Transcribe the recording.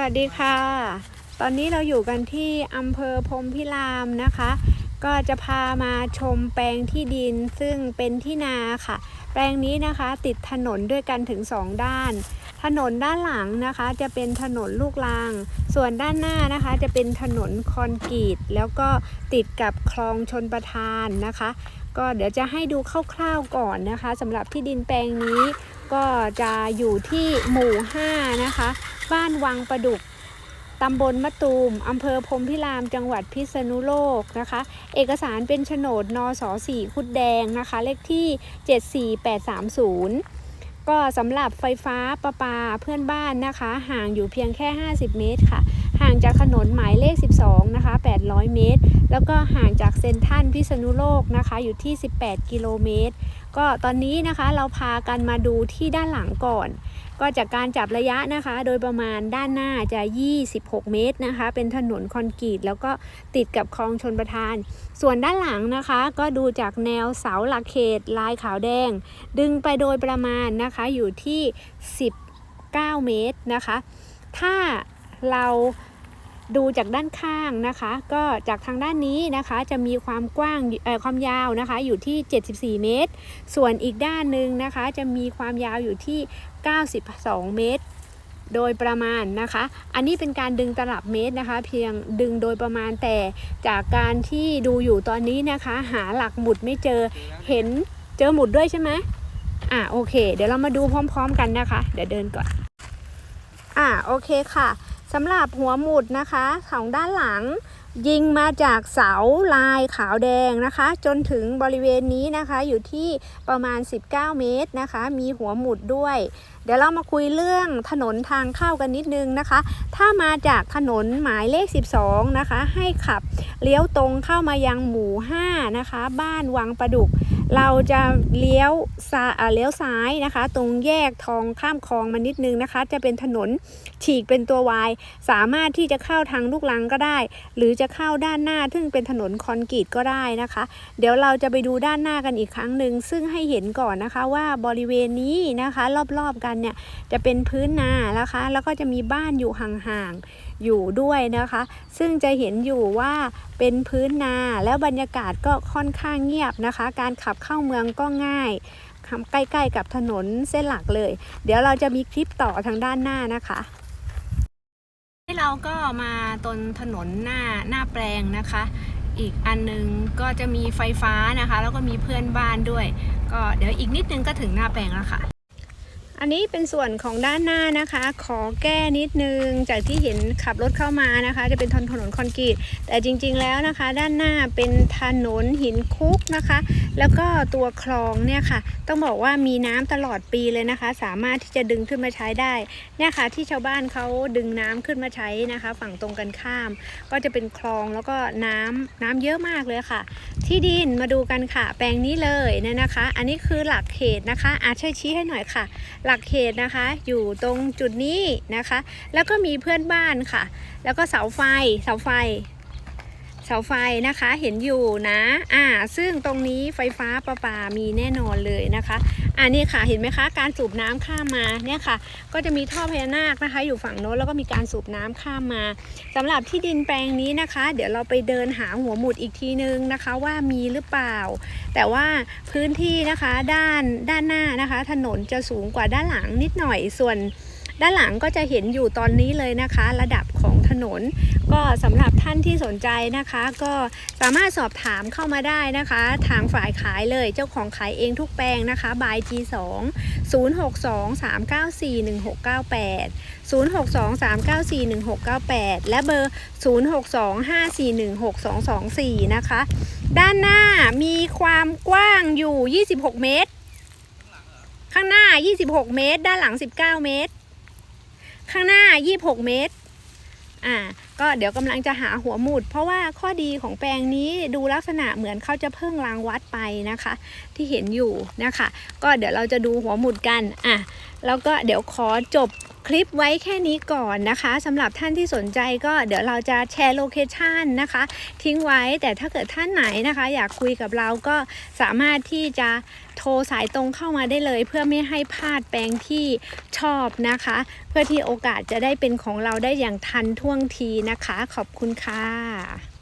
วัสดีค่ะ ตอนนี้เราอยู่กันที่อำเภอพรมพิรามนะคะ ก็จะพามาชมแปลงที่ดินซึ่งเป็นที่นาค่ะ แปลงนี้นะคะติดถนนด้วยกันถึง 2 ด้าน ถนนด้านหลังนะคะจะเป็นถนนลูกรังส่วนด้านหน้านะคะจะเป็นถนนคอนกรีต แล้วก็ติดกับคลองชนประทานนะคะ ก็เดี๋ยวจะให้ดูคร่าวๆก่อนนะคะสำหรับที่ดินแปลงนี้ก็จะอยู่ที่หมู่ 5 นะคะ บ้านวังประดุกตำบลมะตูมอำเภอพรมพิราม จังหวัดพิษณุโลกนะคะ เอกสารเป็นโฉนดนสสี่คุดแดงนะคะ เลขที่ 74830 ก็สำหรับไฟฟ้าประปาเพื่อนบ้านนะคะ ห่างอยู่เพียงแค่ 50 เมตรค่ะ ห่างจากถนนหมายเลข 12นะคะ800 เมตร แล้วก็ห่างจากเซนทันพิษณุโลกนะคะอยู่ที่ 18 กิโลเมตร ก็ตอนนี้นะคะเราพากันมาดูที่ด้านหลังก่อน ก็จากการจับระยะนะคะ โดยประมาณด้านหน้าจะ 26 เมตรนะคะ เป็นถนนคอนกรีตแล้วก็ติดกับคลองชนประทาน ส่วนด้านหลังนะคะ ก็ดูจากแนวเสาหลักเขตลายขาวแดง ดึงไปโดยประมาณนะคะอยู่ที่ 19 เมตรนะคะ ถ้าเรา ดูจากด้านข้างนะคะ ก็จากทางด้านนี้นะคะจะมีความกว้างความยาวนะคะอยู่ที่ 74 เมตร ส่วนอีกด้านหนึ่งนะคะ จะมีความยาวอยู่ที่ 92 เมตร โดยประมาณนะคะ อันนี้เป็นการดึงตลับเมตรนะคะ เพียงดึงโดยประมาณแต่จากการที่ดูอยู่ตอนนี้นะคะ หาหลักหมุดไม่เจอเห็นเจอหมุดด้วยใช่ไหมอะโอเค เดี๋ยวเรามาดูพร้อม ๆ กันนะคะ เดี๋ยวเดินก่อน อะโอเคค่ะ สำหรับหัวหมุดนะคะของด้านหลัง ยิงมาจากเสาลายขาวแดงนะคะ จนถึงบริเวณนี้นะคะอยู่ที่ประมาณ 19 เมตรนะคะ มีหัวหมุดด้วย เดี๋ยวเรามาคุยเรื่องถนนทางเข้ากันนิดนึงนะคะ ถ้ามาจากถนนหมายเลข 12 นะคะ ให้ขับเลี้ยวตรงเข้ามายังหมู่ 5 นะคะ บ้านวังประดุก เราจะเลี้ยวซ้ายเลี้ยวซ้ายนะคะ ตรงแยกทองข้ามคลองมานิดนึงนะคะ จะเป็นถนนฉีกเป็นตัววายสามารถที่จะเข้าทางลูกลังก็ได้ หรือจะเข้าด้านหน้าซึ่งเป็นถนนคอนกรีตก็ได้นะคะ เดี๋ยวเราจะไปดูด้านหน้ากันอีกครั้งหนึ่งซึ่งให้เห็นก่อนนะคะว่าบริเวณนี้นะคะ รอบๆกันเนี่ยจะเป็นพื้นนานะคะ แล้วก็จะมีบ้านอยู่ห่างๆอยู่ด้วยนะคะ ซึ่งจะเห็นอยู่ว่าเป็นพื้นนาแล้วบรรยากาศก็ค่อนข้างเงียบนะคะ การขับเข้าเมืองก็ง่ายใกล้ๆกับถนนเส้นหลักเลย เดี๋ยวเราจะมีคลิปต่อทางด้านหน้านะคะที่เราก็มาตนถนนหน้าหน้าแปลงนะคะ อีกอันนึงก็จะมีไฟฟ้านะคะ แล้วก็มีเพื่อนบ้านด้วย ก็เดี๋ยวอีกนิดนึงก็ถึงหน้าแปลงแล้วค่ะ อันนี้เป็นส่วนของด้านหน้านะคะ ขอแก้นิดนึง จากที่เห็นขับรถเข้ามานะคะ จะเป็นถนนคอนกรีต แต่จริงๆแล้วนะคะ ด้านหน้าเป็นถนนหินคุกนะคะ แล้วก็ตัวคลองเนี่ยค่ะ ต้องบอกว่ามีน้ำตลอดปีเลยนะคะ สามารถที่จะดึงขึ้นมาใช้ได้ เนี่ยค่ะที่ชาวบ้านเขาดึงน้ำขึ้นมาใช้นะคะ ฝั่งตรงกันข้าม ก็จะเป็นคลองแล้วก็น้ำน้ำเยอะมากเลยค่ะ ที่ดินมาดูกันค่ะ แปลงนี้เลยเนี่ยนะคะ อันนี้คือหลักเขตนะคะอาช่วยชี้ให้หน่อยค่ะ หลักเขตนะคะ อยู่ตรงจุดนี้นะคะ แล้วก็มีเพื่อนบ้านค่ะ แล้วก็เสาไฟเสาไฟ เสาไฟนะคะเห็นอยู่นะ อ่า ซึ่งตรงนี้ไฟฟ้าประปามีแน่นอนเลยนะคะอ่านี่ค่ะเห็นไหมคะ การสูบน้ำข้ามมาเนี่ยค่ะ ก็จะมีท่อพญานาคนะคะ อยู่ฝั่งโน้นแล้วก็มีการสูบน้ำข้ามมาสำหรับที่ดินแปลงนี้นะคะ เดี๋ยวเราไปเดินหาหัวหมุดอีกทีนึงนะคะ ว่ามีหรือเปล่า แต่ว่าพื้นที่นะคะด้านด้านหน้านะคะ ถนนจะสูงกว่าด้านหลังนิดหน่อยส่วน ด้านหลังก็จะเห็นอยู่ตอนนี้เลยนะคะ ระดับของถนน ก็สำหรับท่านที่สนใจนะคะ ก็สามารถสอบถามเข้ามาได้นะคะ ทางฝ่ายขายเลยเจ้าของขายเองทุกแปลงนะคะบาย G2 062 394 1698 062 394 1698 และเบอร์ 062 541 6224 นะคะ ด้านหน้ามีความกว้างอยู่ 26 เมตร ข้างหน้า 26 เมตร ด้านหลัง 19 เมตร ข้างหน้า 26 เมตร อ่า ก็เดี๋ยวกำลังจะหาหัวหมุด เพราะว่าข้อดีของแปลงนี้ดูลักษณะเหมือนเขาจะเพิ่งรางวัดไปนะคะ ที่เห็นอยู่นะคะ ก็เดี๋ยวเราจะดูหัวหมุดกันอะแล้วก็เดี๋ยวขอจบคลิปไว้แค่นี้ก่อนนะคะสำหรับท่านที่สนใจก็เดี๋ยวเราจะแชร์โลเคชันนะคะ ทิ้งไว้แต่ถ้าเกิดท่านไหนนะคะ อยากคุยกับเราก็สามารถที่จะโทรสายตรงเข้ามาได้เลย เพื่อไม่ให้พลาดแปลงที่ชอบนะคะ เพื่อที่โอกาสจะได้เป็นของเราได้อย่างทันท่วงทีนะคะ ขอบคุณค่ะ